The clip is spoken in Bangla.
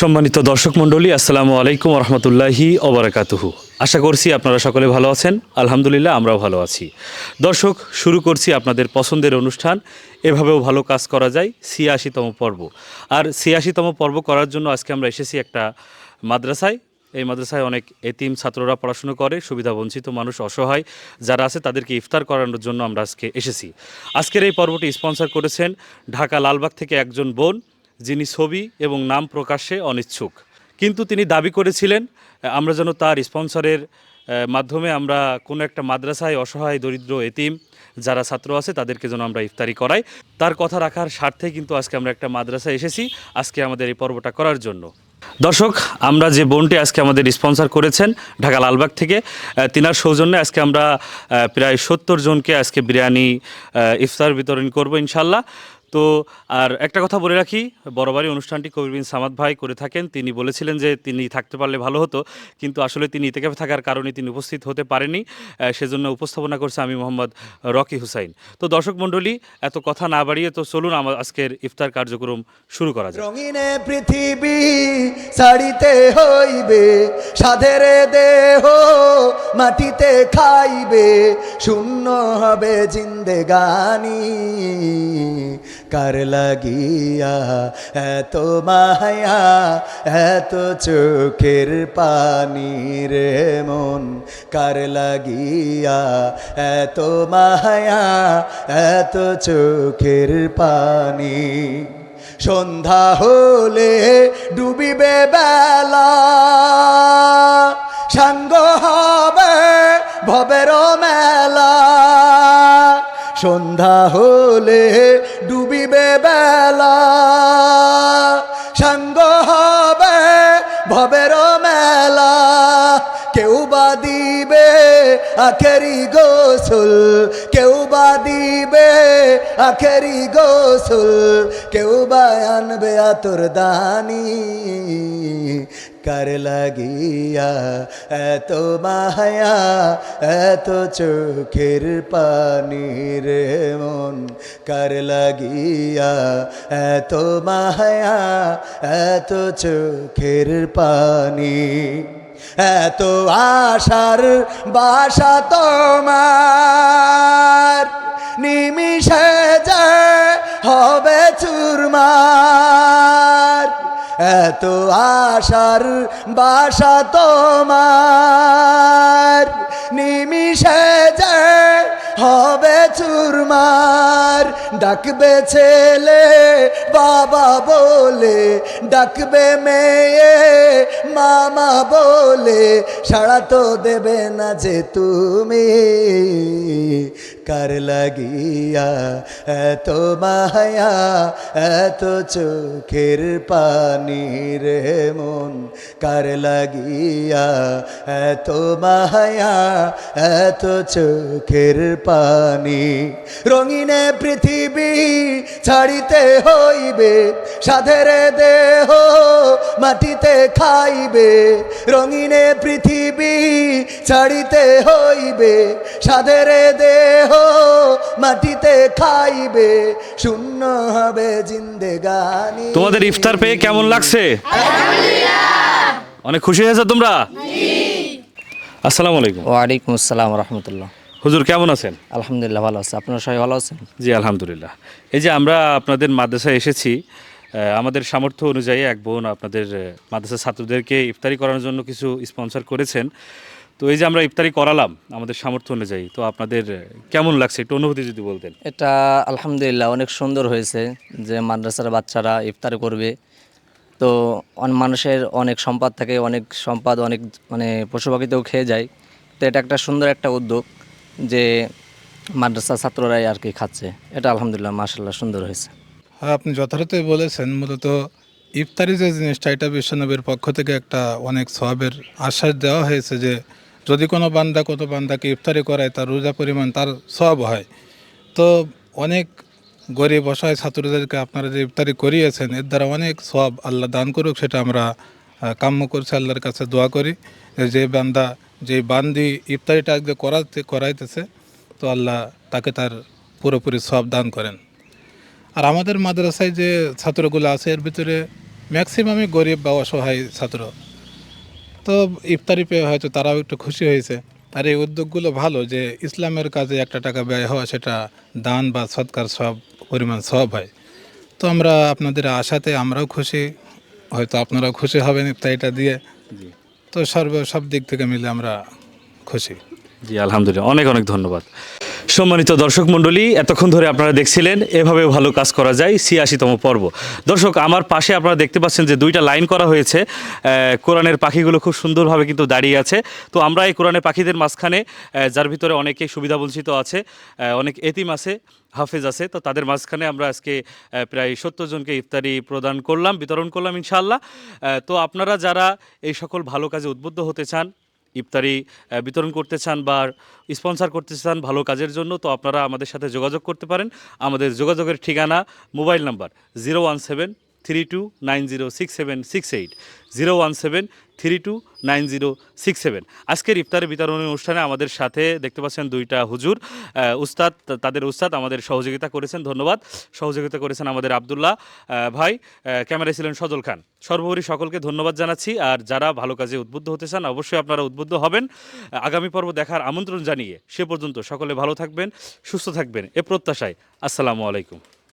সম্মানিত দর্শক মণ্ডলী, আসসালামু আলাইকুম রহমতুল্লাহি ওবরাকাতুহু। আশা করছি আপনারা সকলে ভালো আছেন। আলহামদুলিল্লাহ, আমরাও ভালো আছি। দর্শক, শুরু করছি আপনাদের পছন্দের অনুষ্ঠান। এভাবেও ভালো কাজ করা যায়, ছিয়াশিতম পর্ব। আর ছিয়াশিতম পর্ব করার জন্য আজকে আমরা এসেছি একটা মাদ্রাসায়। এই মাদ্রাসায় অনেক এতিম ছাত্ররা পড়াশুনো করে সুবিধা বঞ্চিত মানুষ, অসহায় যারা আছে তাদেরকে ইফতার করানোর জন্য আমরা আজকে এসেছি। আজকের এই পর্বটি স্পন্সর করেছেন ঢাকা লালবাগ থেকে একজন বোন যিনি ছবি এবং নাম প্রকাশে অনিচ্ছুক। কিন্তু তিনি দাবি করেছিলেন, আমরা যেন তার স্পন্সরের মাধ্যমে আমরা কোনো একটা মাদ্রাসায় অসহায়, দরিদ্র, এতিম যারা ছাত্র আছে তাদেরকে যেন আমরা ইফতারি করাই। তার কথা রাখার স্বার্থে কিন্তু আজকে আমরা একটা মাদ্রাসায় এসেছি, আজকে আমাদের এই পর্বটা করার জন্য। দর্শক, আমরা যে বোনটি আজকে আমাদের স্পন্সর করেছেন ঢাকা লালবাগ থেকে তিনার সৌজন্যে আজকে আমরা প্রায় সত্তর জনকে আজকে বিরিয়ানি ইফতার বিতরণ করব ইনশাল্লাহ। তো আর একটা কথা বলে রাখি বড়বারই অনুষ্ঠানটি কবির বিন সামাদ ভাই করে থাকেন। তিনি বলেছিলেন যে তিনি থাকতে পারলে ভালো হতো, কিন্তু আসলে তিনি ইতেকাফে থাকার কারণে তিনি উপস্থিত হতে পারেনি সেজন্য উপস্থাপনা করছে আমি মোহাম্মদ রকি হুসাইন। তো দর্শক মণ্ডলী, এত কথা না বাড়িয়ে তো চলুন আমার আজকের ইফতার কার্যক্রম শুরু করা যায় রঙিনে পৃথিবী ছাড়িতে হইবে, সাধের দেহ মাটিতে খাইবে, শূন্য হবে জিন্দেগানি কার লাগিয়া, এত মায়া, এত চোখের পানি রে মন, কার লাগিয়া, এত মায়া, এত চোখের পানি। সন্ধ্যা হলে ডুবিবে বেলা, সাঙ্গ হবে ভবের মেলা। সন্ধ্যা হলে ডুবিবে বেলা। সাঙ্গ হবে ভবের মেলা। কেউ বা দিবে আখেরি গোসল, কেউ বা দিবে আখেরি গোসল, কেউ বা আনবে আতর দানি। কার লাগিয়া এত মায়া, এত চোখের পানি রে মন। কার লাগিয়া এত মায়া, এত চোখের পানি। এত আশার বাসা তোমার। এত আশার বাসা তোমার, নিমিষে যে হবে চুরমার। ডাকবে ছেলে বাবা বলে, ডাকবে মেয়ে মামা বলে। সাড়া তো দেবে না যে তুমি। কার লাগিয়া এত মায়া, এত চোখের পানি রে মন। কার লাগিয়া এত মায়া, এত চোখের পানি। রঙিনে পৃথিবী ছাড়িতে হইবে, সাধের দেহ মাটিতে খাইবে। রঙিনে পৃথিবী ছাড়িতে হইবে সাধের দেহ মাটিতে খাইবে শূন্য হবে জিন্দেগানি। তোমাদের ইফতার পেয়ে কেমন লাগছে? অনেক খুশি হয়েছে তোমরা? আসসালামু আলাইকুম। ওয়ালাইকুম আসসালাম রহমতুল্লাহ। হুজুর কেমন আছেন? আলহামদুলিল্লাহ ভালো আছে। আপনারা সবাই ভালো আছেন? জি আলহামদুলিল্লাহ। এই যে আমরা আপনাদের মাদ্রাসায় এসেছি আমাদের সামর্থ্য অনুযায়ী এক বোন আপনাদের আহ, মাদ্রাসার ছাত্রদেরকে ইফতারি করার জন্য কিছু স্পন্সর করেছেন। তো এই যে আমরা ইফতারি করালাম আমাদের সামর্থ্য অনুযায়ী তো আপনাদের কেমন লাগছে? একটু অনুভূতি যদি বলতেন। এটা আলহামদুলিল্লাহ অনেক সুন্দর হয়েছে যে মাদ্রাসার বাচ্চারা ইফতার করবে। তো মানুষের অনেক সম্পদ থাকে অনেক সম্পদ অনেক মানে পশু পাখিতেও খেয়ে যায়। তো এটা একটা সুন্দর একটা উদ্যোগ যে মাদ্রাসা ছাত্ররাই আর কি খাচ্ছে। এটা আলহামদুলিল্লাহ মাসাল্লাহ সুন্দর হয়েছে। হ্যাঁ আপনি যথার্থই বলেছেন। মূলত ইফতারি যে জিনিসটা, এটা বিশ্বনবীর পক্ষ থেকে একটা অনেক সবের আশ্বাস দেওয়া হয়েছে যে, যদি কোনো বান্দা কোনো বান্দাকে ইফতারি করায়, তার রোজা পরিমাণ তার সব হয়। তো অনেক গরিব, অসহায় ছাত্রদেরকে আপনারা যে ইফতারি করিয়েছেন, এর দ্বারা অনেক সব আল্লাহ দান করুক, সেটা আমরা কাম্য করছি আল্লাহর কাছে দোয়া করি। যে বান্দা, যে বান্দি ইফতারিটা আজকে করাতে করাইতেছে, তো আল্লাহ তাকে তার পুরোপুরি সব দান করেন। আর আমাদের মাদ্রাসায় যে ছাত্রগুলো আছে এর ভিতরে ম্যাক্সিমামই গরিব বা অসহায় ছাত্র। তো ইফতারি পেয়ে হয়তো তারাও একটু খুশি হয়েছে। আর এই উদ্যোগগুলো ভালো যে ইসলামের কাজে একটা টাকা ব্যয় হওয়া সেটা দান বা সৎকার সব পরিমাণ সব হয়। তো আমরা আপনাদের আশাতে আমরাও খুশি। হয়তো আপনারাও খুশি হবেন ইফতারিটা দিয়ে। তো সর্ব সব দিক থেকে মিলে আমরা খুশি। জি আলহামদুলিল্লাহ। অনেক অনেক ধন্যবাদ। সম্মানিত দর্শক মণ্ডলী এতক্ষণ ধরে আপনারা দেখছিলেন এভাবে ভালো কাজ করা যায় ছিয়াশিতম পর্ব। দর্শক আমার পাশে আপনারা দেখতে পাচ্ছেন যে দুইটা লাইন করা হয়েছে। কোরআনের পাখিগুলো খুব সুন্দরভাবে কিন্তু দাঁড়িয়ে আছে। তো আমরা এই কোরআনের পাখিদের মাঝখানে যার ভিতরে অনেকে সুবিধা বঞ্চিত আছে অনেক এতিম আছে হাফেজ আছে তো তাদের মাঝখানে আমরা আজকে প্রায় সত্তর জনকে ইফতারি প্রদান করলাম বিতরণ করলাম ইনশাআল্লাহ। আহ, তো আপনারা যারা এই সকল ভালো কাজে উদ্বুদ্ধ হতে চান ইফতারি বিতরণ করতে চান বা স্পন্সার করতে চান ভালো কাজের জন্য, তো আপনারা আমাদের সাথে যোগাযোগ করতে পারেন। আমাদের যোগাযোগের ঠিকানা, mobile number zero one seven three two nine zero six seven six eight, zero one seven three two nine zero six seven. আজকের ইফতারি বিতরণ অনুষ্ঠানে আমাদের সাথে দেখতে পাচ্ছেন দুইটা হুজুর উস্তাদ, তাদের উস্তাদ আমাদের সহযোগিতা করেছেন, ধন্যবাদ। সহযোগিতা করেছেন আমাদের আবদুল্লাহ ভাই ক্যামেরায় ছিলেন সজল খান। সর্বোপরি সকলকে ধন্যবাদ জানাচ্ছি, আর যারা ভালো কাজে উদ্বুদ্ধ হতে চান, অবশ্যই আপনারা উদ্বুদ্ধ হবেন। আগামী পর্ব দেখার আমন্ত্রণ জানিয়ে সে পর্যন্ত সকলে ভালো থাকবেন, সুস্থ থাকবেন, এ প্রত্যাশায়। আসসালামু আলাইকুম।